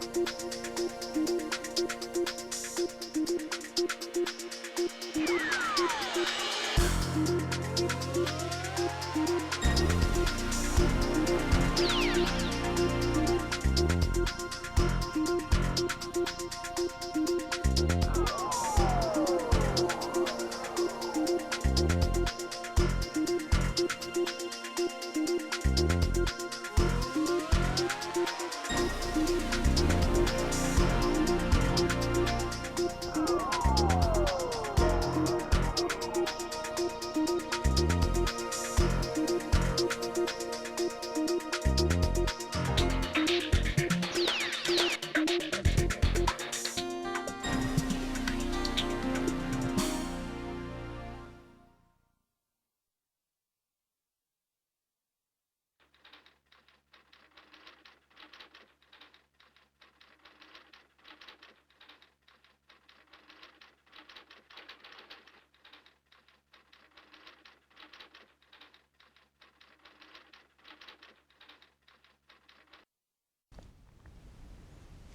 Música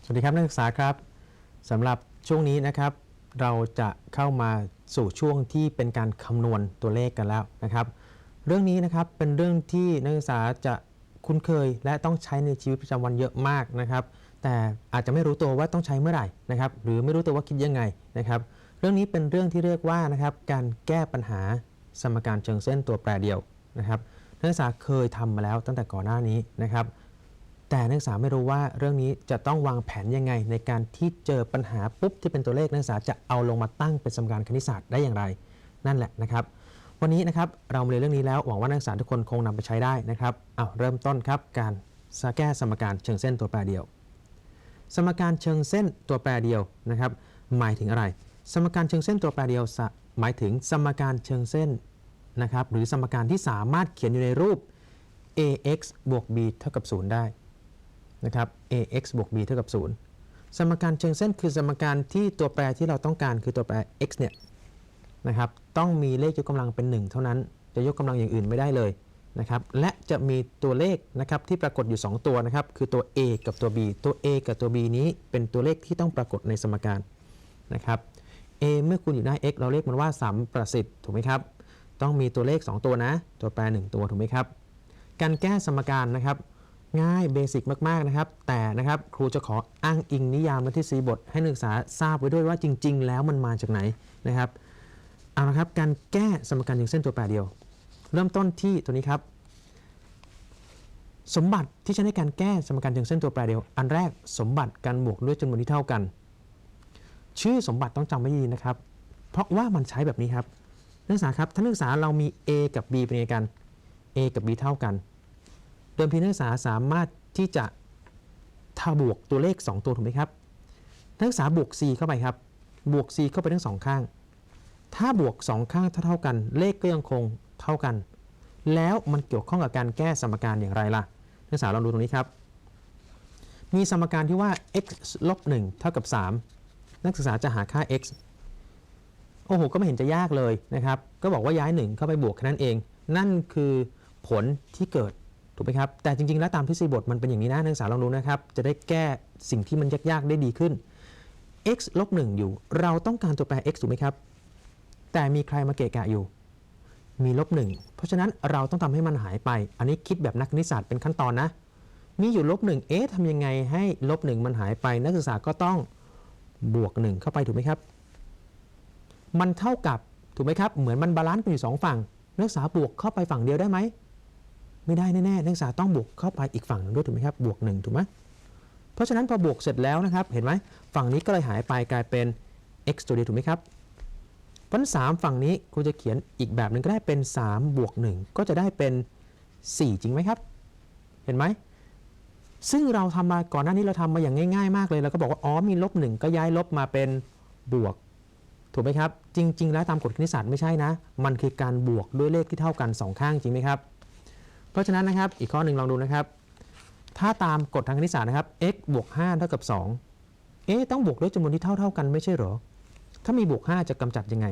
สวัสดีครับนักศึกษาครับสำหรับช่วงนี้นะครับ เราจะเข้ามาสู่ช่วงที่เป็นการคำนวณตัวเลขกันแล้วนะครับ เรื่องนี้นะครับเป็นเรื่องที่นักศึกษาจะคุ้นเคยและต้องใช้ในชีวิตประจำวันเยอะมากนะครับ แต่อาจจะไม่รู้ตัวว่าต้องใช้เมื่อไหร่นะครับ หรือไม่รู้ตัวว่าคิดยังไงนะครับ เรื่องนี้เป็นเรื่องที่เรียกว่านะครับการแก้ปัญหาสมการเชิงเส้นตัวแปรเดียวนะครับนักศึกษาเคยทำมาแล้วตั้งแต่ก่อนหน้านี้นะครับ แต่นักศึกษาไม่รู้ว่าเรื่องนี้จะต้องวางแผนยังไง ในการที่เจอปัญหาปุ๊บที่เป็นตัวเลขนักศึกษาจะเอาลงมาตั้งเป็นสมการคณิตศาสตร์ได้อย่างไร นั่นแหละนะครับ วันนี้นะครับเรามาเรียนเรื่องนี้แล้วหวังว่านักศึกษาทุกคนคงนำไปใช้ได้นะครับเอาเริ่มต้นครับการแก้สมการเชิงเส้นตัวแปรเดียว สมการเชิงเส้นตัวแปรเดียวนะครับ หมายถึงอะไร สมการเชิงเส้นตัวแปรเดียวหมายถึงสมการเชิงเส้นนะครับหรือสมการที่สามารถเขียนอยู่ในรูป ax บวก b เท่ากับ 0 ได้ นะครับ ax บวก b เท่ากับ 0 สมการเชิงเส้นคือสมการที่ตัวแปรที่เราต้องการคือตัวแปร x เนี่ยนะครับต้องมีเลขยกกำลังเป็น 1 เท่านั้น จะยกกำลังอย่างอื่นไม่ได้เลยนะครับและจะมีตัวเลขนะครับที่ปรากฏอยู่ 2 ตัวนะครับคือตัว a กับตัว b ตัว a กับตัว b นี้เป็นตัวเลขที่ต้องปรากฏในสมการนะครับ a เมื่อคูณอยู่หน้า x เราเรียกมันว่าสัมประสิทธิ์ถูกไหมครับ ต้องมีตัวเลข 2 ตัวนะ ตัวแปร 1 ตัวถูกไหมครับ การแก้สมการนะครับ ง่ายเบสิกมาก ๆ นะครับ แต่นะครับครูจะขออ้างอิงนิยามและทฤษฎีบท ให้นักศึกษาทราบไว้ด้วยว่าจริง ๆ แล้วมันมาจากไหนนะครับเอาละครับการแก้สมการอย่างเส้นตัวแปรเดียว เริ่มต้นที่ตัวนี้ครับ สมบัติที่ใช้ในการแก้สมการอย่างเส้นตัวแปรเดียว อันแรกสมบัติการบวกด้วยจำนวนที่เท่ากัน ชื่อสมบัติต้องจำไว้ดีนะครับ เพราะว่ามันใช้แบบนี้ครับนักศึกษาครับท่านนักศึกษาเรามี a กับ b เป็นไงกัน a กับ b เท่ากัน เดิมทีนักศึกษาสามารถที่จะถ้าบวกตัวเลข 2 ตัวถูกไหมครับ นักศึกษาบวก c เข้าไปครับ บวก c เข้าไปทั้งสองข้าง ถ้าบวก 2 ข้างเท่ากัน เลขก็ยังคงเท่ากัน แล้วมันเกี่ยวข้องกับการแก้สมการอย่างไรล่ะ นักศึกษาลองดูตรงนี้ครับ มีสมการที่ว่า x ลบ1เท่ากับ 3 นักศึกษาจะหาค่า x โอ้โห ก็ไม่เห็นจะยากเลยนะครับ ก็บอกว่าย้าย 1 เข้าไปบวกแค่นั้นเอง นั่นคือผลที่เกิด ถูกไหมครับ แต่จริง ๆ แล้วตามทฤษฎีบทมันเป็นอย่างนี้นะนักศึกษาลองดูนะครับ จะได้แก้สิ่งที่มันยาก ๆ ได้ดีขึ้น x ลบ1อยู่ เราต้องการตัวแปร x ถูกไหมครับ แต่มีใครมาเกะกะอยู่ มีลบ1เพราะฉะนั้นเราต้องทำให้มันหายไป อันนี้คิดแบบนักคณิตศาสตร์เป็นขั้นตอนนะ มีอยู่ลบ1เอ๊ะทำยังไงให้ลบ1มันหายไป นักศึกษาก็ต้องบวก1เข้าไปถูกไหมครับ มันเท่ากับถูกไหมครับ เหมือนมันบาลานซ์กันอยู่สองฝั่ง นักศึกษาบวกเข้าไปฝั่งเดียวได้ไหม ไม่ได้แน่ๆนักศึกษาต้องบวกเข้าไปอีกฝั่งหนึ่งด้วยถูกไหมครับบวก1ถูกไหมเพราะฉะนั้นพอบวกเสร็จแล้วนะครับเห็นไหมฝั่งนี้ก็เลยหายไปกลายเป็น x ตัวเดียวถูกไหมครับเพราะฉะนั้น3ฝั่งนี้ครูจะเขียนอีกแบบหนึ่งก็ได้เป็น3บวก1ก็จะได้เป็น 4 จริงไหมครับ เห็นไหมซึ่งเราทำมาก่อนหน้านี้เราทำมาอย่างง่าย ๆ มากเลยเราก็บอกว่าอ๋อมีลบ1ก็ย้ายลบมาเป็นบวกถูกไหมครับ จริง ๆ แล้วตามกฎคณิตศาสตร์ไม่ใช่นะ มันคือการบวกด้วยเลขที่เท่ากัน 2 ข้างจริงไหมครับ เพราะฉะนั้นนะครับอีกข้อหนึ่งลองดูนะครับ ถ้าตามกฎทางคณิตศาสตร์นะครับ x บวก5เท่ากับ 2 เอ๊ะต้องบวกด้วยจำนวนที่เท่าเท่ากันไม่ใช่หรอ ถ้ามีบวก 5 จะกำจัดยังไง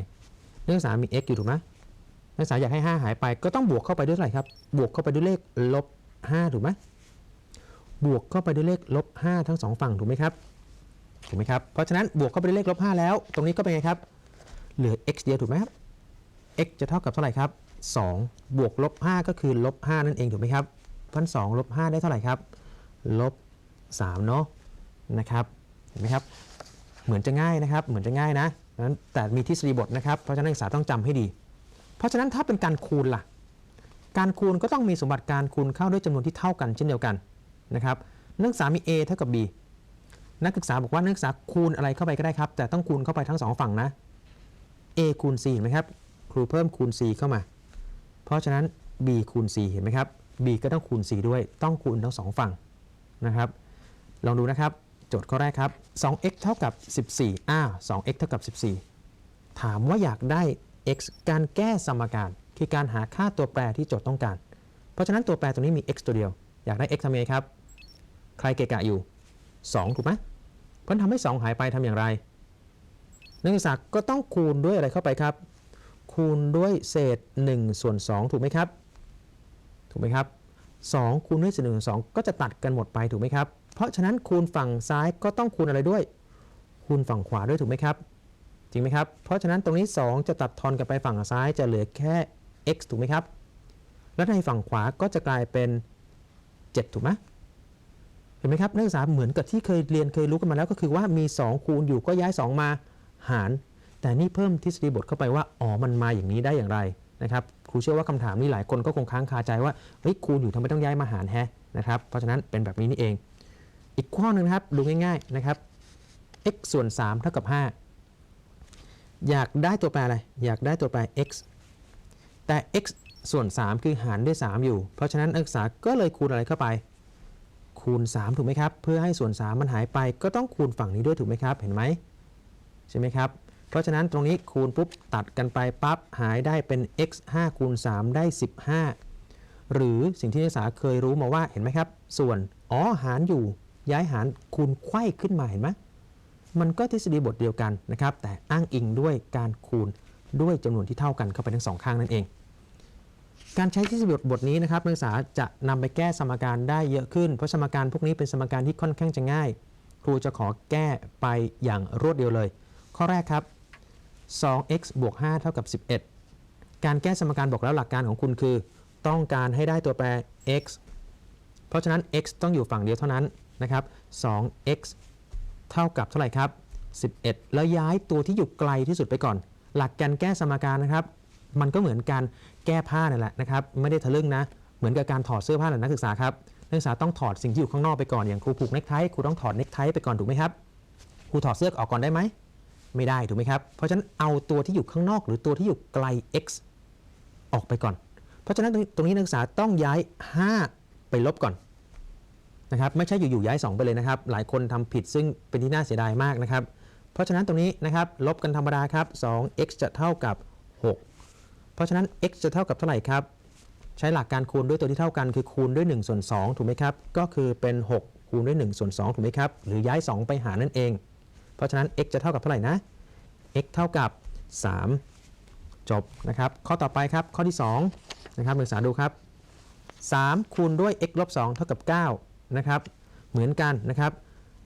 นักศึกษามี x อยู่ถูกไหมนักศึกษาอยากให้ 5 หายไปก็ต้องบวกเข้าไปด้วยเท่าไหร่ครับ บวกเข้าไปด้วยเลขลบ5ถูกไหมบวกเข้าไปด้วยเลขลบ5ทั้งสองฝั่งถูกไหมครับถูกไหมครับ เพราะฉะนั้นบวกเข้าไปด้วยเลขลบ5แล้ว ตรงนี้ก็เป็นไงครับ เหลือ x เดียวถูกไหมครับ x จะเท่ากับเท่าไหร่ครับ 2 บวกลบ 5 ก็คือลบ 5 นั่นเองถูกไหมครับพันสองลบ 5 ได้เท่าไหร่ครับ ลบ 3 เนาะนะครับเห็นไหมครับเหมือนจะง่ายนะครับ เหมือนจะง่ายนะนั้นแต่มีทฤษฎีบทนะครับ เพราะฉะนั้นนักศึกษาต้องจำให้ดี เพราะฉะนั้นถ้าเป็นการคูณล่ะ การคูณก็ต้องมีสมบัติการคูณเข้าด้วยจำนวนที่เท่ากันเช่นเดียวกันนะครับ นักศึกษามี a เท่ากับ b นักศึกษาบอกว่านักศึกษาคูณอะไรเข้าไปก็ได้ครับ แต่ต้องคูณเข้าไปทั้งสองฝั่งนะ a คูณ c เห็นไหมครับ ครูเพิ่มคูณ c เข้ามา ราะฉะนั้น b คูณ c เห็นไหมครับ b ก็ต้องคูณ c ด้วย ต้องคูณทั้งสองฝั่งนะครับ ลองดูนะครับ โจทย์ข้อแรกครับ 2x เท่ากับ 14อ้าว 2x เท่ากับ 14 ถามว่าอยากได้ x การแก้สมการ คือการหาค่าตัวแปรที่โจทย์ต้องการ เพราะฉะนั้นตัวแปรตรงนี้มี x ตัวเดียว อยากได้ x ทำยังไงครับ ใครเกะกะอยู่ 2 ถูกไหมเพราะทำให้ 2 หายไปทำอย่างไร นักศึกษาก็ต้องคูณด้วยอะไรเข้าไปครับ คูณด้วยเศษ1ส่วน2ถูกไหมครับ ถูกไหมครับ2คูณด้วยเศษ1ส่วน2ก็จะตัดกันหมดไปถูกไหมครับ เพราะฉะนั้นคูณฝั่งซ้ายก็ต้องคูณอะไรด้วย คูณฝั่งขวาด้วยถูกไหมครับ จริงไหมครับ เพราะฉะนั้นตรงนี้ 2 จะตัดทอนกันไปฝั่งซ้ายจะเหลือแค่ x ถูกไหมครับ แล้วในฝั่งขวาก็จะกลายเป็น 7 ถูกไหมเห็นไหมครับนักศึกษาเหมือนกับที่เคยเรียนเคยรู้กันมาแล้วก็คือว่ามี 2 คูณอยู่ก็ย้าย 2 มาหาร แต่นี่เพิ่มทฤษฎีบทเข้าไปว่าอ๋อมันมาอย่างนี้ได้อย่างไรนะครับครูเชื่อว่าคำถามนี้หลายคนก็คงค้างคาใจว่าเฮ้ยคูณอยู่ทำไมต้องย้ายมาหารแฮะนะครับเพราะฉะนั้นเป็นแบบนี้นี่เอง อีกข้อหนึ่งนะครับดูง่ายๆนะครับ x ส่วน3เท่ากับ 5 อยากได้ตัวแปรอะไร อยากได้ตัวแปร x แต่ x ส่วน 3 คือหารด้วย 3 อยู่ เพราะฉะนั้นนักศึกษาก็เลยคูณอะไรเข้าไป คูณ 3 ถูกไหมครับ เพื่อให้ส่วน 3 มันหายไปก็ต้องคูณฝั่งนี้ด้วยถูกไหมครับ เห็นไหมใช่ไหมครับ เพราะฉะนั้นตรงนี้คูณปุ๊บตัดกันไปปั๊บหายได้เป็น x 5คูณ3ได้ 15 หรือสิ่งที่นักศึกษาเคยรู้มาว่าเห็นไหมครับ ส่วนอ๋อหารอยู่ย้ายหารคูณไขว้ขึ้นมาเห็นไหมมันก็ทฤษฎีบทเดียวกันนะครับ แต่อ้างอิงด้วยการคูณด้วยจำนวนที่เท่ากันเข้าไปทั้งสองข้างนั่นเอง การใช้ทฤษฎีบทบทนี้นะครับนักศึกษาจะนำไปแก้สมการได้เยอะขึ้น เพราะสมการพวกนี้เป็นสมการที่ค่อนข้างจะง่าย ครูจะขอแก้ไปอย่างรวดเดียวเลย ข้อแรกครับ 2x บวก5เท่ากับ 11 การแก้สมการบอกแล้วหลักการของคุณคือ ต้องการให้ได้ตัวแปร x เพราะฉะนั้น x ต้องอยู่ฝั่งเดียวเท่านั้นนะครับ 2x เท่ากับเท่าไหร่ครับ 11 แล้วย้ายตัวที่อยู่ไกลที่สุดไปก่อน หลักการแก้สมการนะครับ มันก็เหมือนการแก้ผ้านั่นแหละนะครับ ไม่ได้ทะลึ่งนะ เหมือนกับการถอดเสื้อผ้าขอนักศึกษาครับนักศึกษาต้องถอดสิ่งที่อยู่ข้างนอกไปก่อนอย่างครูผูกเนคไทครูต้องถอดเนคไทไปก่อนถูกไหมครับครูถอดเสื้อออกก่อนได้ไหม ไม่ได้ถูกไหมครับ เพราะฉะนั้นเอาตัวที่อยู่ข้างนอก หรือตัวที่อยู่ไกล x ออกไปก่อน เพราะฉะนั้นตรงนี้นักศึกษาต้องย้าย 5 ไปลบก่อนนะครับไม่ใช่อยู่ๆย้าย 2 ไปเลยนะครับ หลายคนทำผิดซึ่งเป็นที่น่าเสียดายมากนะครับ เพราะฉะนั้นตรงนี้นะครับลบกันธรรมดาครับ 2x จะเท่ากับ 6 เพราะฉะนั้น x จะเท่ากับเท่าไหร่ครับใช้หลักการคูณด้วยตัวที่เท่ากันคือคูณด้วย1ส่วน2ถูกไหมครับก็คือเป็น 6 คูณด้วย1ส่วน2ถูกไหมครับหรือย้าย 2 ไปหานั่นเอง ราะฉะนั้น x จะเท่ากับเท่าไหร่นะ x เท่ากับ 3 จบนะครับ ข้อต่อไปครับ ข้อที่ 2 นะครับศึกษาดูครับ 3 คูณด้วย x ลบ2เท่ากับ 9 นะครับ เหมือนกันนะครับ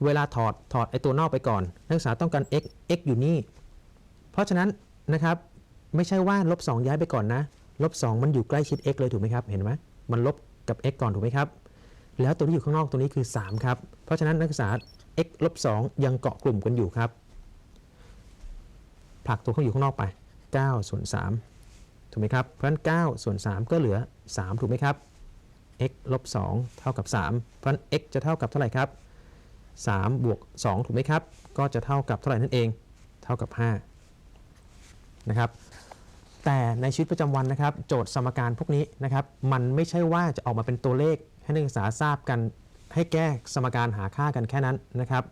เวลาถอดถอดไอตัวนอกไปก่อน นักศึกษาต้องการ x x อยู่นี่ เพราะฉะนั้นนะครับไม่ใช่ว่าลบ2ย้ายไปก่อนนะลบ2มันอยู่ใกล้ชิด x เลยถูกไหมครับ เห็นไหมมันลบกับ x ก่อนถูกไหมครับ แล้วตัวที่อยู่ข้างนอกตัวนี้คือ 3 ครับ เพราะฉะนั้นนักศึกษา x ลบ2ยังเกาะกลุ่มกันอยู่ครับผลักตัวเขาอยู่ข้างนอกไป9ส่วน3ถูกไหมครับ เพราะฉะนั้น9ส่วน3ก็เหลือ 3 ถูกไหมครับ x ลบ2เท่ากับ 3 เพราะฉะนั้น x จะเท่ากับเท่าไหร่ครับ3บวก2ถูกไหมครับ ก็จะเท่ากับเท่าไหร่นั่นเอง เท่ากับ5นะครับ แต่ในชีวิตประจำวันนะครับ โจทย์สมการพวกนี้นะครับ มันไม่ใช่ว่าจะออกมาเป็นตัวเลขให้นักศึกษาทราบกัน ให้แก้สมการหาค่ากันแค่นั้นนะครับ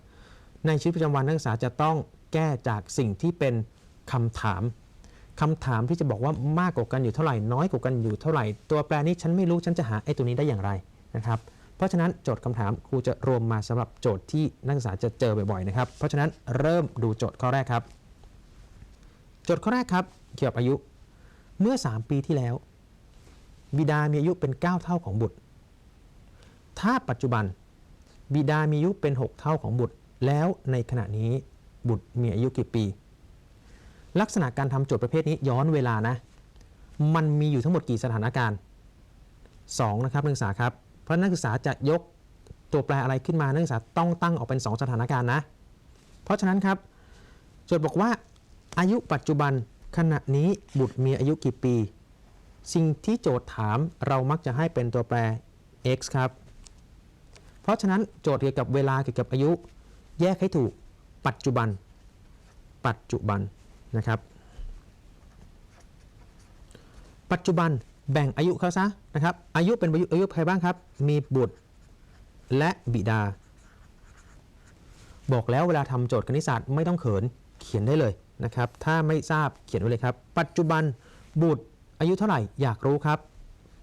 ในชีวิตประจำวันนักศึกษาจะต้องแก้จากสิ่งที่เป็นคำถามคำถามที่จะบอกว่ามากกว่ากันอยู่เท่าไหร่ น้อยกว่ากันอยู่เท่าไหร่ ตัวแปรนี้ฉันไม่รู้ฉันจะหาไอ้ตัวนี้ได้อย่างไรนะครับ เพราะฉะนั้นโจทย์คำถามครูจะรวมมาสำหรับโจทย์ที่นักศึกษาจะเจอบ่อยๆนะครับ เพราะฉะนั้นเริ่มดูโจทย์ข้อแรกครับ โจทย์ข้อแรกครับ เกี่ยวกับอายุ เมื่อ 3 ปีที่แล้ว บิดามีอายุเป็น 9 เท่าของบุตร ถ้าปัจจุบันบิดามีอายุเป็น 6 เท่าของบุตร แล้วในขณะนี้บุตรมีอายุกี่ปี ลักษณะการทำโจทย์ประเภทนี้ย้อนเวลานะ มันมีอยู่ทั้งหมดกี่สถานการณ์ 2 นะครับนักศึกษาครับ เพราะนักศึกษาจะยกตัวแปรอะไรขึ้นมานักศึกษาต้องตั้งออกเป็น 2 สถานการณ์นะ เพราะฉะนั้นครับโจทย์บอกว่าอายุปัจจุบันขณะนี้บุตรมีอายุกี่ปี สิ่งที่โจทย์ถามเรามักจะให้เป็นตัวแปร x ครับ เพราะฉะนั้นโจทย์เกี่ยวกับเวลาเกี่ยวกับอายุ แยกให้ถูกปัจจุบัน ปัจจุบันนะครับ ปัจจุบันแบ่งอายุเขาซะนะครับ อายุเป็นอายุอายุใครบ้างครับ มีบุตรและบิดา บอกแล้วเวลาทำโจทย์คณิตศาสตร์ไม่ต้องเขินเขียนได้เลยนะครับ ถ้าไม่ทราบเขียนไว้เลยครับ ปัจจุบันบุตรอายุเท่าไหร่อยากรู้ครับ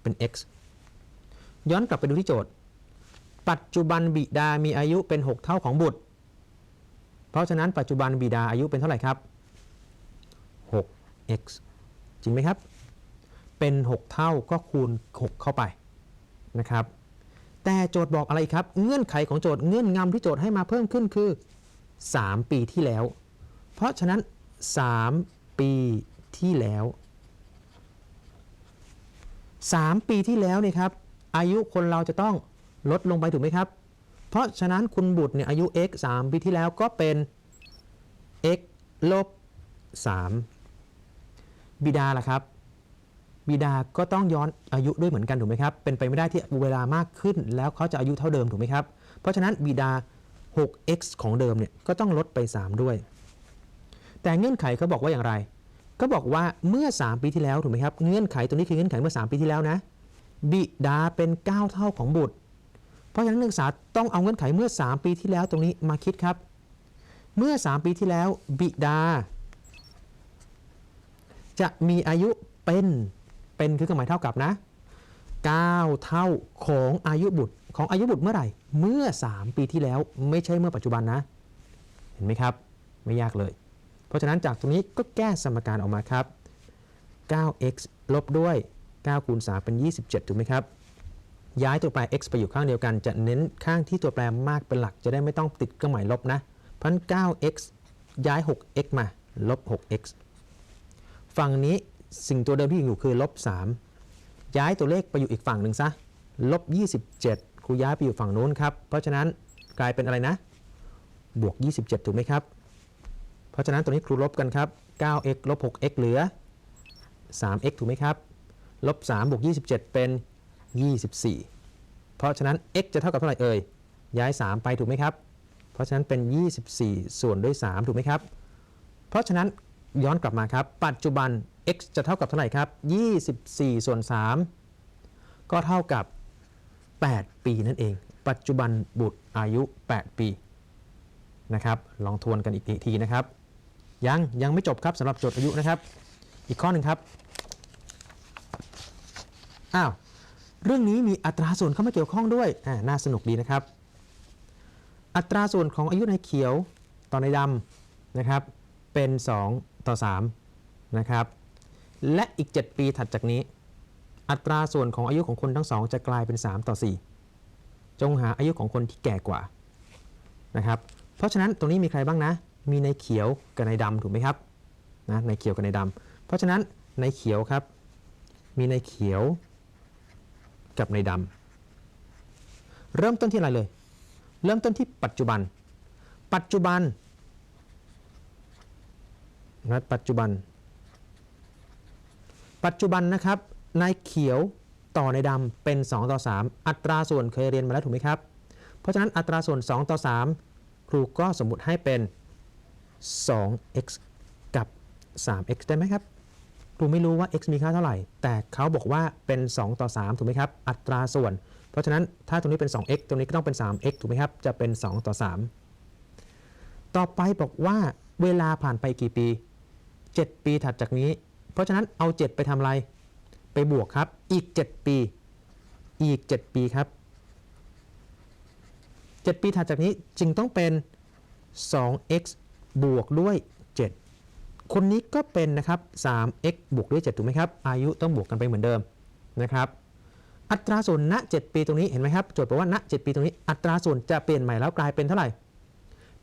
เป็น x ย้อนกลับไปดูที่โจทย์ ปัจจุบันบิดามีอายุเป็น 6 เท่าของบุตร เพราะฉะนั้นปัจจุบันบิดาอายุเป็นเท่าไหร่ครับ 6x จริงไหมครับ เป็น 6 เท่าก็คูณ 6 เข้าไปนะครับ แต่โจทย์บอกอะไรครับ เงื่อนไขของโจทย์เงื่อนงำที่โจทย์ให้มาเพิ่มขึ้นคือ 3 ปีที่แล้ว เพราะฉะนั้น 3 ปีที่แล้ว 3 ปีที่แล้วเนี่ยครับอายุคนเราจะต้อง ลดลงไปถูกไหมครับ เพราะฉะนั้นคุณบุตรเนี่ยอายุ x 3 ปีที่แล้วก็เป็น x ลบ 3 บิดาล่ะครับ บิดาก็ต้องย้อนอายุด้วยเหมือนกันถูกไหมครับ เป็นไปไม่ได้ที่เวลามากขึ้น แล้วเขาจะอายุเท่าเดิมถูกไหมครับ เพราะฉะนั้นบิดา 6x ของเดิมเนี่ยก็ต้องลดไป 3 ด้วย แต่เงื่อนไขเขาบอกว่าอย่างไร ก็บอกว่าเมื่อ 3 ปีที่แล้วถูกไหมครับ เงื่อนไขตัวนี้คือเงื่อนไขเมื่อ 3 ปีที่แล้วนะ บิดาเป็น 9 เท่าของบุตร เพราะฉะนั้นนักศึกษาต้องเอาเงื่อนไขเมื่อ 3 ปีที่แล้วตรงนี้มาคิดครับ เมื่อ 3 ปีที่แล้วบิดา จะมีอายุเป็นเป็นคือครื่องหมายเท่ากับนะ 9 เท่าของอายุบุตรของอายุบุตรเมื่อไหร่ เมื่อ 3 ปีที่แล้วไม่ใช่เมื่อปัจจุบันนะ เห็นไหมครับ ไม่ยากเลย เพราะฉะนั้นจากตรงนี้ก็แก้สมการออกมาครับ 9x ลบด้วย9คูณ3เป็น 27 ถูกไหมครับ ย้ายตัวแปร x ไปอยู่ข้างเดียวกัน จะเน้นข้างที่ตัวแปรมากเป็นหลัก จะได้ไม่ต้องติดเครื่องหมายลบนะ เพราะฉะนั้น 9x ย้าย 6x มา ลบ 6x ฝั่งนี้สิ่งตัวเดิมที่อยู่คือลบ 3 ย้ายตัวเลขไปอยู่อีกฝั่งหนึ่งซะ ลบ 27 ครูย้ายไปอยู่ฝั่งนู้นครับ เพราะฉะนั้นกลายเป็นอะไรนะ บวก 27 ถูกไหมครับ เพราะฉะนั้นตัวนี้ครูลบกันครับ 9x ลบ 6x เหลือ 3x ถูกไหมครับ ลบ 3 บวก 27 เป็น 24 เพราะฉะนั้น x จะเท่ากับเท่าไหร่เอ่ย ย้าย 3 ไปถูกไหมครับ เพราะฉะนั้นเป็น 24 ส่วนด้วย 3 ถูกไหมครับ เพราะฉะนั้นย้อนกลับมาครับ ปัจจุบัน x จะเท่ากับเท่าไหร่ครับ 24 ส่วน 3 ก็เท่ากับ 8 ปีนั่นเอง ปัจจุบันบุตรอายุ 8 ปีนะครับ ลองทวนกันอีกทีนะครับ ยังยังไม่จบครับสำหรับโจทย์อายุนะครับ อีกข้อหนึ่งครับ อ้าว เรื่องนี้มีอัตราส่วนเข้ามาเกี่ยวข้องด้วยน่าสนุกดีนะครับ อัตราส่วนของอายุในเขียวต่อในดำนะครับ เป็น 2 ต่อ3นะครับ และอีก 7 ปีถัดจากนี้ อัตราส่วนของอายุของคนทั้งสองจะกลายเป็น 3 ต่อ 4 จงหาอายุของคนที่แก่กว่านะครับ เพราะฉะนั้นตรงนี้มีใครบ้างนะ มีในเขียวกับในดำถูกไหมครับนะในเขียวกับในดำเพราะฉะนั้นในเขียวครับ มีในเขียว กับในดำเริ่มต้นที่อะไรเลย เริ่มต้นที่ปัจจุบัน ปัจจุบันนะปัจจุบัน ปัจจุบันนะครับในเขียวต่อในดำเป็น 2 ต่อ 3 อัตราส่วนเคยเรียนมาแล้วถูกไหมครับ เพราะฉะนั้นอัตราส่วน 2 ต่อ 3 ครูก็สมมุติให้เป็น 2x กับ 3x ได้ไหมครับ รูไม่รู้ว่า x มีค่าเท่าไหร่ แต่เขาบอกว่าเป็น 2 ต่อ 3 ถูกไหมครับ อัตราส่วน เพราะฉะนั้นถ้าตรงนี้เป็น 2x ตรงนี้ก็ต้องเป็น 3x ถูกไหมครับ จะเป็น 2 ต่อ 3 ต่อไปบอกว่าเวลาผ่านไปกี่ปี 7 ปีถัดจากนี้ เพราะฉะนั้นเอา 7 ไปทำอะไร ไปบวกครับ อีก 7 ปี อีก 7 ปีครับ 7 ปีถัดจากนี้จึงต้องเป็น 2x บวกด้วย คนนี้ก็เป็นนะครับ 3x บวกด้วย7ถูกไหมครับ อายุต้องบวกกันไปเหมือนเดิมนะครับ อัตราส่วนณ 7 ปีตรงนี้เห็นไหมครับ โจทย์บอกว่าณ 7 ปีตรงนี้ อัตราส่วนจะเปลี่ยนใหม่แล้วกลายเป็นเท่าไหร่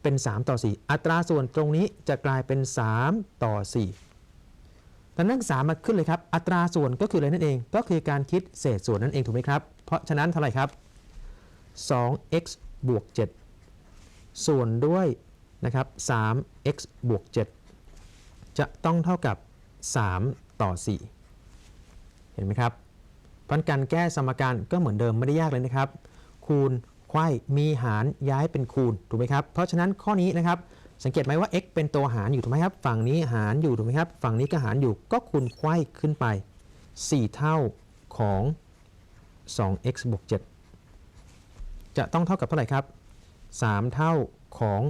เป็น 3 ต่อ 4 อัตราส่วนตรงนี้จะกลายเป็น 3 ต่อ4ดังนั้นสามมาขึ้นเลยครับ อัตราส่วนก็คืออะไรนั่นเอง ก็คือการคิดเศษส่วนนั่นเองถูกไหมครับ เพราะฉะนั้นเท่าไหร่ครับ 2x บวก 7 ส่วนด้วยนะครับ 3x บวก 7 จะต้องเท่ากับ 3 ต่อ 4 เห็นไหมครับพราะการแก้สมการก็เหมือนเดิมไม่ได้ยากเลยนะครับ คูณไขว้มีหารย้ายเป็นคูณถูกไหมครับ เพราะฉะนั้นข้อนี้นะครับสังเกตไหมว่า x เป็นตัวหารอยู่ถูกไหมครับ ฝั่งนี้หารอยู่ถูกไหมครับ ฝั่งนี้ก็หารอยู่ก็คูณไขว้ขึ้นไป 4 เท่าของ 2x บวก 7 จะต้องเท่ากับเท่าไหร่ครับ 3 เท่าของ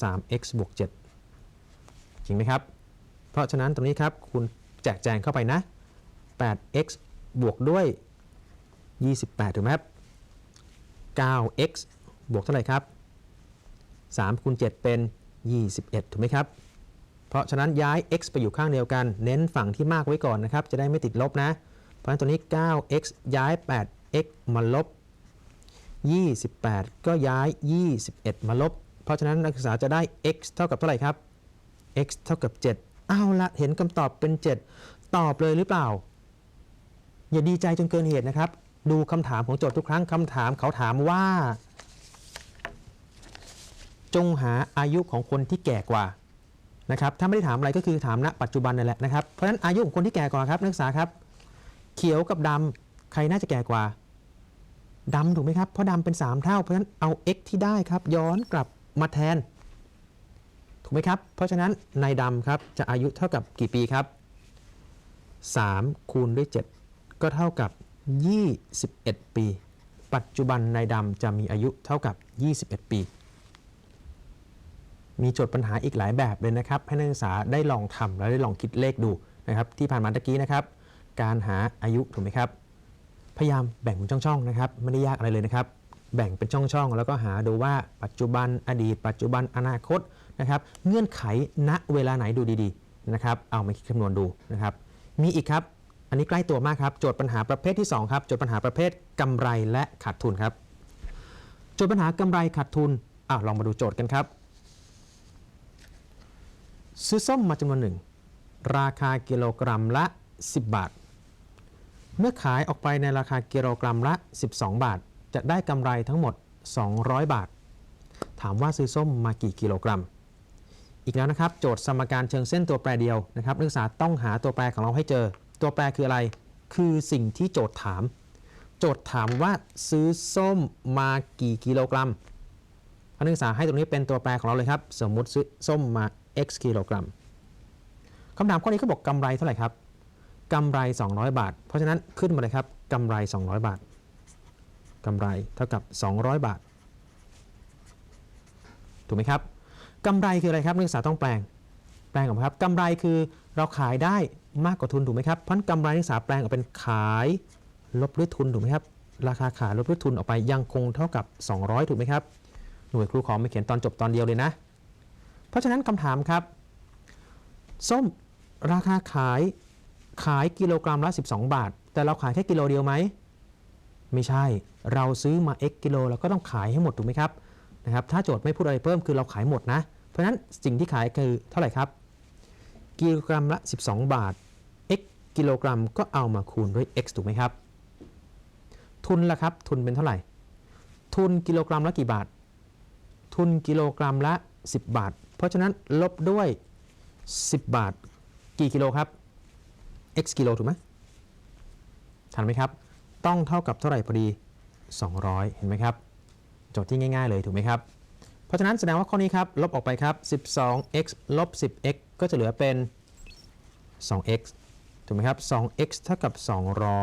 3x บวก 7 จริงไหมครับ เพราะฉะนั้นตรงนี้ครับคุณแจกแจงเข้าไปนะ 8x บวกด้วย 28 ถูกไหมครับ 9x บวกเท่าไหร่ครับ 3คูณ7เป็น 21 ถูกไหมครับ เพราะฉะนั้นย้าย x ไปอยู่ข้างเดียวกัน เน้นฝั่งที่มากไว้ก่อนนะครับ จะได้ไม่ติดลบนะ เพราะฉะนั้นตัวนี้ 9x ย้าย 8x มาลบ 28 ก็ย้าย 21 มาลบ เพราะฉะนั้นนักศึกษาจะได้ x เท่ากับเท่าไหร่ครับ x เท่ากับ 7 เอาละเห็นคำตอบเป็น 7 ตอบเลยหรือเปล่า อย่าดีใจจนเกินเหตุนะครับ ดูคำถามของโจทย์ทุกครั้งคำถามเขาถามว่า จงหาอายุของคนที่แก่กว่านะครับถ้าไม่ได้ถามอะไรก็คือถามณปัจจุบันนั่นแหละนะครับเพราะฉะนั้นอายุของคนที่แก่กว่าครับนักศึกษาครับ เขียวกับดำใครน่าจะแก่กว่าดำถูกไหมครับเพราะดำเป็น 3 เท่าเพราะฉะนั้นเอา x ที่ได้ครับ ย้อนกลับมาแทน ถูกไหมครับ เพราะฉะนั้นในดำครับจะอายุเท่ากับกี่ปีครับ 3 คูณด้วย 7 ก็เท่ากับ 21 ปี ปัจจุบันในดำจะมีอายุเท่ากับ 21 ปี มีโจทย์ปัญหาอีกหลายแบบเลยนะครับ ให้นักศึกษาได้ลองทำและได้ลองคิดเลขดูนะครับ ที่ผ่านมาตะกี้นะครับ การหาอายุถูกไหมครับ พยายามแบ่งเป็นช่องๆนะครับ ไม่ได้ยากอะไรเลยนะครับ แบ่งเป็นช่องๆแล้วก็หาดูว่าปัจจุบันอดีต ปัจจุบันอนาคต นะครับเงื่อนไขณเวลาไหนดูดีๆนะครับเอามาคิดคำนวณดูนะครับมีอีกครับอันนี้ใกล้ตัวมากครับโจทย์ปัญหาประเภทที่2ครับโจทย์ปัญหาประเภทกำไรและขาดทุนครับโจทย์ปัญหากำไรขาดทุนอะลองมาดูโจทย์กันครับ ซื้อส้มมาจำนวนหนึ่งราคากิโลกรัมละ 10 บาท เมื่อขายออกไปในราคากิโลกรัมละ 12 บาท จะได้กำไรทั้งหมด 200 บาท ถามว่าซื้อส้มมากี่กิโลกรัม อีกแล้วนะครับ โจทย์สมการเชิงเส้นตัวแปรเดียวนะครับนักศึกษาต้องหาตัวแปรของเราให้เจอ ตัวแปรคืออะไร คือสิ่งที่โจทย์ถาม โจทย์ถามว่าซื้อส้มมากี่กิโลกรัมนักศึกษาให้ตรงนี้เป็นตัวแปรของเราเลยครับ สมมุติซื้อส้มมา x กิโลกรัมคำถามข้อนี้เขาบอกกำไรเท่าไหร่ครับกำไร 200 บาท เพราะฉะนั้นขึ้นมาเลยครับกำไร 200 บาทกำไรเท่ากับ 200 บาท ถูกไหมครับ กำไรคืออะไรครับนักศึกษาต้องแปลง แปลงออกมาครับกำไรคือเราขายได้มากกว่าทุนถูกไหมครับเพราะฉะนั้นกำไรนักศึกษาแปลงออกเป็นขายลบด้วยทุนถูกไหมครับ ราคาขายลบด้วยทุนออกไปยังคงเท่ากับ 200 ถูกไหมครับ หน่วยครูขอมาเขียนตอนจบตอนเดียวเลยนะ เพราะฉะนั้นคำถามครับ ส้มราคาขายขายกิโลกรัมละ 12 บาท แต่เราขายแค่กิโลเดียวไหม ไม่ใช่ เราซื้อมา x กิโลเราก็ต้องขายให้หมดถูกไหมครับ นะครับถ้าโจทย์ไม่พูดอะไรเพิ่มคือเราขายหมดนะ เพราะฉะนั้นสิ่งที่ขายคือเท่าไหร่ครับ กิโลกรัมละ 12 บาท x กิโลกรัมก็เอามาคูณด้วย x ถูกไหมครับ ทุนละครับ ทุนเป็นเท่าไหร่ ทุนกิโลกรัมละกี่บาท ทุนกิโลกรัมละ 10 บาท เพราะฉะนั้นลบด้วย 10 บาท กี่กิโลครับ x กิโลถูกไหมทันไหมครับ ต้องเท่ากับเท่าไหร่พอดี 200 เห็นไหมครับ โจทย์ที่ง่าย ๆ เลยถูกไหมครับ เพราะฉะนั้นแสดงว่าข้อนี้ครับลบออกไปครับ 12x ลบ 10x ก็จะเหลือเป็น 2x ถูกไหมครับ 2x เท่ากับ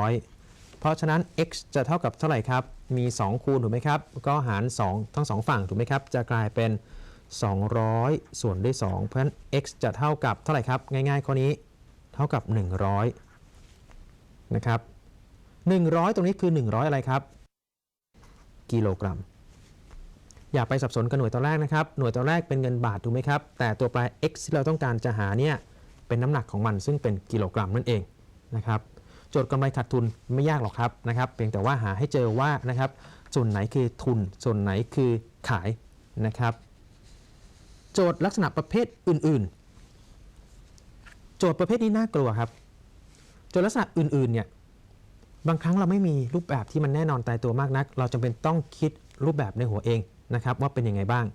200 เพราะฉะนั้น x จะเท่ากับเท่าไหร่ครับ มี 2 คูณถูกไหมครับ ก็หาร 2 ทั้ง 2 ฝั่งถูกไหมครับ จะกลายเป็น 200 ส่วนด้วย 2 เพราะฉะนั้น x จะเท่ากับเท่าไหร่ครับ ง่ายๆ ข้อนี้เท่ากับ 100 นะครับ 100 ตรงนี้คือ 100 อะไรครับ กิโลกรัม อย่าไปสับสนกับหน่วยตัวแรกนะครับ หน่วยตัวแรกเป็นเงินบาทถูกไหมครับ แต่ตัวแปร x ที่เราต้องการจะหาเนี่ยเป็นน้ำหนักของมันซึ่งเป็นกิโลกรัมนั่นเองนะครับ โจทย์กำไรขาดทุนไม่ยากหรอกครับนะครับ เพียงแต่ว่าหาให้เจอว่านะครับ ส่วนไหนคือทุน ส่วนไหนคือขายนะครับ โจทย์ลักษณะประเภทอื่น ๆ โจทย์ประเภทนี้น่ากลัวครับ โจทย์ลักษณะอื่น ๆ เนี่ยบางครั้งเราไม่มีรูปแบบที่มันแน่นอนตายตัวมากนัก เราจำเป็นต้องคิดรูปแบบในหัวเอง นะครับว่าเป็นยังไงบ้าง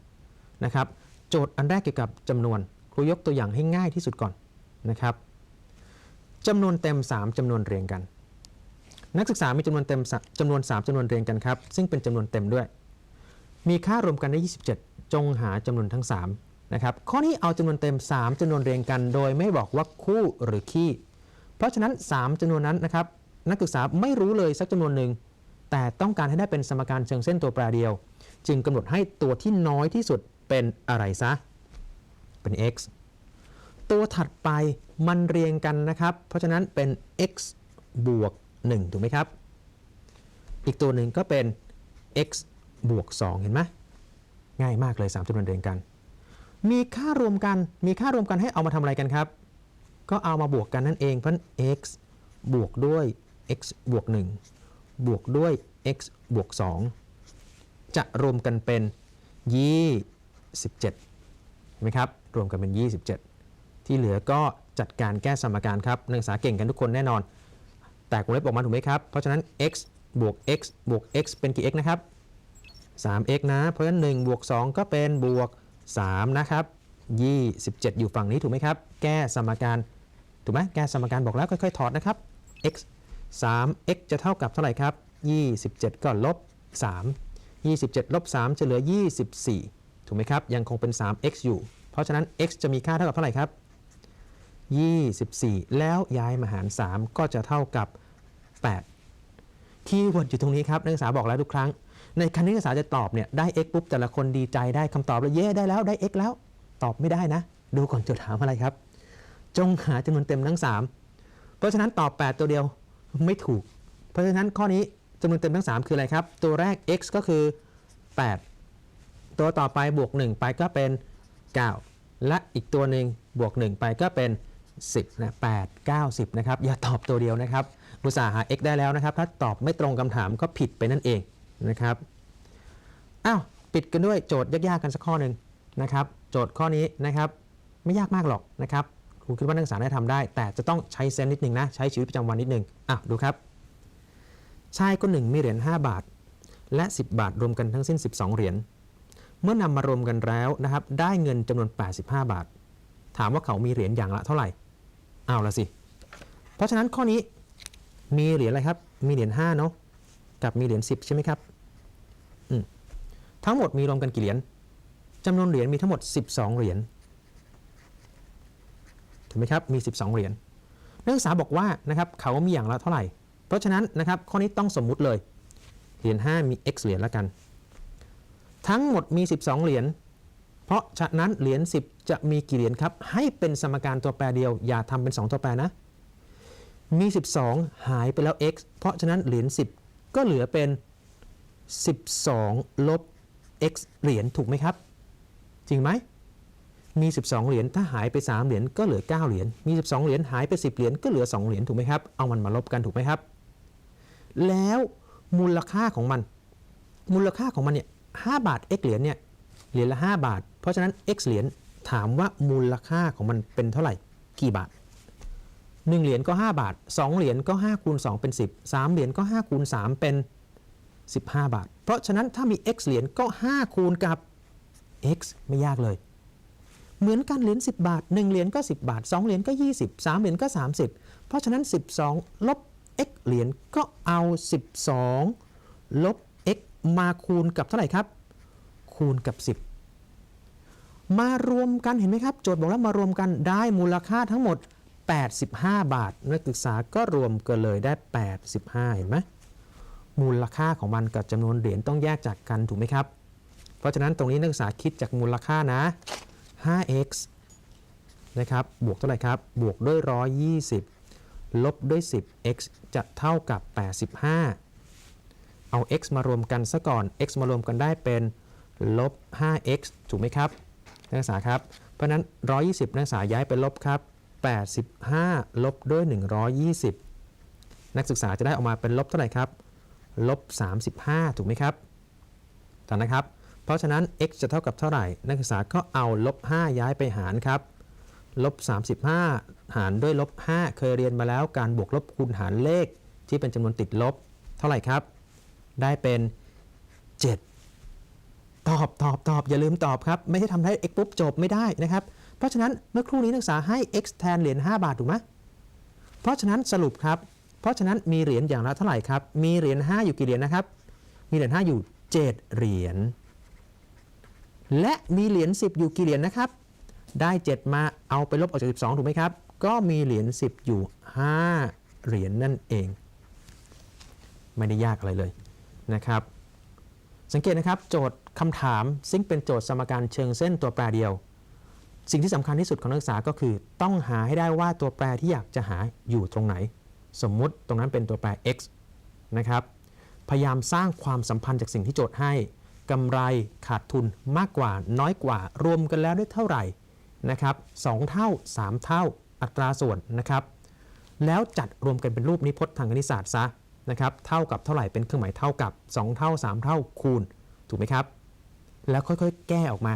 นะครับโจทย์อันแรกเกี่ยวกับจำนวนครูยกตัวอย่างให้ง่ายที่สุดก่อนนะครับจำนวนเต็ม 3จำนวนเรียงกัน นักศึกษามีจำนวนเต็มจำนวน 3จำนวนเรียงกันครับซึ่งเป็นจำนวนเต็มด้วย มีค่ารวมกันได้ 27 จงหาจำนวนทั้ง3นะครับข้อนี้เอาจำนวนเต็ม 3จำนวนเรียงกัน โดยไม่บอกว่าคู่หรือคี่เพราะฉะนั้น 3จำนวนนั้นนะครับนักศึกษาไม่รู้เลยสักจำนวนหนึ่ง แต่ต้องการให้ได้เป็นสมการเชิงเส้นตัวแปรเดียว จึงกำหนดให้ตัวที่น้อยที่สุดเป็นอะไรซะ เป็น x ตัวถัดไปมันเรียงกันนะครับ เพราะฉะนั้นเป็น x บวก 1 ถูกไหมครับ อีกตัวหนึ่งก็เป็น x บวก 2 เห็นไหมง่ายมากเลย 3จำนวนเรียงกัน มีค่ารวมกัน มีค่ารวมกันให้เอามาทำอะไรกันครับ ก็เอามาบวกกันนั่นเอง เพราะฉะนั้น x บวกด้วย x บวก 1 บวกด้วย x บวก 2 จะรวมกันเป็น 27เห็นไหมครับ รวมกันเป็น 27 ที่เหลือก็จัดการแก้สมการครับนักศึกษาเก่งกันทุกคนแน่นอน แตกวงเล็บออกมาถูกไหมครับ เพราะฉะนั้น x บวก x บวก x เป็นกี่ x นะครับ 3x นะ เพราะฉะนั้น1บวก 2 ก็เป็นบวก 3 นะครับ 27 อยู่ฝั่งนี้ถูกไหมครับ แก้สมการ ถูกไหมแก้สมการบอกแล้วค่อยๆ ถอดนะครับ x 3x จะเท่ากับเท่าไหร่ครับ 27 ก็ลบ 3 27 ลบ 3 จะเหลือ 24 ถูกไหมครับ ยังคงเป็น 3x อยู่ เพราะฉะนั้น x จะมีค่าเท่ากับเท่าไหร่ครับ 24 แล้วย้ายมาหาร 3 ก็จะเท่ากับ 8 คีย์เวิร์ดอยู่ตรงนี้ครับ นักศึกษาบอกแล้วทุกครั้ง ในคณิตศาสตร์จะตอบเนี่ย ได้ x ปุ๊บ แต่ละคนดีใจได้คำตอบแล้วเย้ได้แล้ว ได้ x แล้ว ตอบไม่ได้นะ ดูก่อนโจทย์ถามอะไรครับ จงหาจำนวนเต็มทั้ง 3 เพราะฉะนั้นตอบ 8 ตัวเดียว ไม่ถูก เพราะฉะนั้นข้อนี้จำนวนเต็มทั้ง 3 คืออะไรครับ ตัวแรก x ก็คือ 8 ตัวต่อไปบวก 1 ไปก็เป็น 9 และอีกตัวหนึ่งบวก 1 ไปก็เป็น 10นะ8 9 10นะครับ อย่าตอบตัวเดียวนะครับอุตส่าหา x ได้แล้วนะครับ ถ้าตอบไม่ตรงคำถามก็ผิดไปนั่นเองนะครับ อ้าว ปิดกันด้วยโจทย์ยากๆกันสักข้อหนึ่งนะครับ โจทย์ข้อนี้นะครับ ไม่ยากมากหรอกนะครับ ครูคิดว่านักศึกษาได้ทำได้ แต่จะต้องใช้เซนนิดนึงนะ ใช้ชีวิตประจำวันนิดนึงอะดูครับ ชายคนหนึ่งมีเหรียญ5 บาท และ 10 บาทรวมกันทั้งสิ้น 12 เหรียญ เมื่อนำมารวมกันแล้วนะครับ ได้เงินจำนวน 85 บาท ถามว่าเขามีเหรียญอย่างละเท่าไหร่ เอาละสิ เพราะฉะนั้นข้อนี้มีเหรียญอะไรครับ มีเหรียญ5เนาะ กับมีเหรียญ10 ใช่ไหมครับ ทั้งหมดมีรวมกันกี่เหรียญจำนวนเหรียญมีทั้งหมด 12 เหรียญ ถูกไหมครับมี 12 เหรียญนักศึกษาบอกว่านะครับเขามีอย่างละเท่าไหร่ เพราะฉะนั้นนะครับข้อนี้ต้องสมมุติเลย เหรียญ5มี x เหรียญแล้วกัน ทั้งหมดมี 12 เหรียญเพราะฉะนั้นเหรียญ10 จะมีกี่เหรียญครับ ให้เป็นสมการตัวแปรเดียว อย่าทำเป็น 2 ตัวแปรนะมี 12 หายไปแล้ว x เพราะฉะนั้นเหรียญ10 ก็เหลือเป็น 12 ลบ x เหรียญถูกไหมครับ จริงไหม มี 12 เหรียญถ้าหายไป 3 เหรียญก็เหลือ 9 เหรียญมี 12 เหรียญหายไป 10 เหรียญก็เหลือ 2 เหรียญถูกไหมครับเอามันมาลบกันถูกไหมครับ แล้วมูลค่าของมัน มูลค่าของมันเนี่ย5บาท x เหรียญเนี่ยเหรียญละ 5 บาท เพราะฉะนั้น x เหรียญถามว่ามูลค่าของมันเป็นเท่าไหร่ กี่บาท 1 เหรียญก็ 5 บาท 2 เหรียญก็5คูณ2เป็น 10 3 เหรียญก็5คูณ3เป็น 15 บาท เพราะฉะนั้นถ้ามี x เหรียญก็ 5 คูณกับ x ไม่ยากเลย เหมือนกันเหรียญ10 บาท 1 เหรียญก็ 10 บาท 2 เหรียญก็ 20 3 เหรียญก็ 30 เพราะฉะนั้น 12 ลบ x เหรียญก็เอา 12 ลบ x มาคูณกับเท่าไหร่ครับ คูณกับ 10 มารวมกันเห็นไหมครับ โจทย์บอกแล้วมารวมกันได้มูลค่าทั้งหมด 85 บาท นักศึกษาก็รวมกันเลยได้ 85 เห็นไหมมูลค่าของมันกับจำนวนเหรียญต้องแยกจากกันถูกไหมครับ เพราะฉะนั้นตรงนี้นักศึกษาคิดจากมูลค่านะ 5x นะครับ บวกเท่าไหร่ครับ บวกด้วย 120 ลบด้วย 10x จะเท่ากับ 85 เอา x มารวมกันซะก่อน x มารวมกันได้เป็นลบ 5x ถูกไหมครับ นักศึกษาครับ เพราะนั้น 120 นักศึกษาย้ายไปลบครับ 85 ลบด้วย 120 นักศึกษาจะได้ออกมาเป็นลบเท่าไหร่ครับ ลบ 35 ถูกไหมครับต่อนะครับ เพราะฉะนั้น x จะเท่ากับเท่าไหร่ นักศึกษาก็เอาลบ5ย้ายไปหารครับลบ35 หารด้วยลบ5เคยเรียนมาแล้วการบวกลบคูณหารเลขที่เป็นจำนวนติดลบ เท่าไหร่ครับ ได้เป็น 7 ตอบตอบตอบอย่าลืมตอบครับ ไม่ใช่ทำได้ x ปุ๊บจบไม่ได้นะครับ เพราะฉะนั้นเมื่อครู่นี้นักศึกษาให้ x แทนเหรียญ5บาทถูกไหมเพราะฉะนั้นสรุปครับ เพราะฉะนั้นมีเหรียญอย่างละเท่าไหร่ครับ มีเหรียญ5อยู่กี่เหรียญนะครับ มีเหรียญ5อยู่ 7 เหรียญ และมีเหรียญ10 อยู่กี่เหรียญนะครับ ได้ 7 มาเอาไปลบออกจาก 12 ถูกไหมครับ ก็มีเหรียญ10 อยู่ 5 เหรียญนั่นเอง ไม่ได้ยากอะไรเลยนะครับ สังเกตนะครับโจทย์คำถามซึ่งเป็นโจทย์สมการเชิงเส้นตัวแปรเดียว สิ่งที่สำคัญที่สุดของนักศึกษาก็คือ ต้องหาให้ได้ว่าตัวแปรที่อยากจะหาอยู่ตรงไหน สมมุติตรงนั้นเป็นตัวแปร x นะครับพยายามสร้างความสัมพันธ์จากสิ่งที่โจทย์ให้ กำไรขาดทุนมากกว่าน้อยกว่ารวมกันแล้วได้เท่าไหร่นะครับสองเท่า 3 เท่าอัตราส่วนนะครับ แล้วจัดรวมกันเป็นรูปนิพจน์ทางคณิตศาสตร์ซะนะครับเท่ากับเท่าไหร่เป็นเครื่องหมายเท่ากับ 2 เท่า 3 เท่าคูณ ถูกไหมครับ แล้วค่อยๆ แก้ออกมา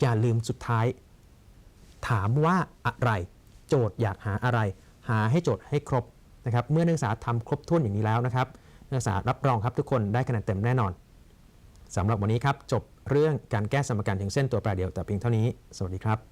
อย่าลืมสุดท้าย ถามว่าอะไร โจทย์อยากหาอะไร หาให้โจทย์ให้ครบนะครับ เมื่อนักศึกษาทำครบถ้วนอย่างนี้แล้วนะครับนักศึกษารับรองครับทุกคนได้คะแนนเต็มแน่นอน สำหรับวันนี้ครับจบเรื่องการแก้สมการถึงเส้นตัวแปรเดียวแต่เพียงเท่านี้ สวัสดีครับ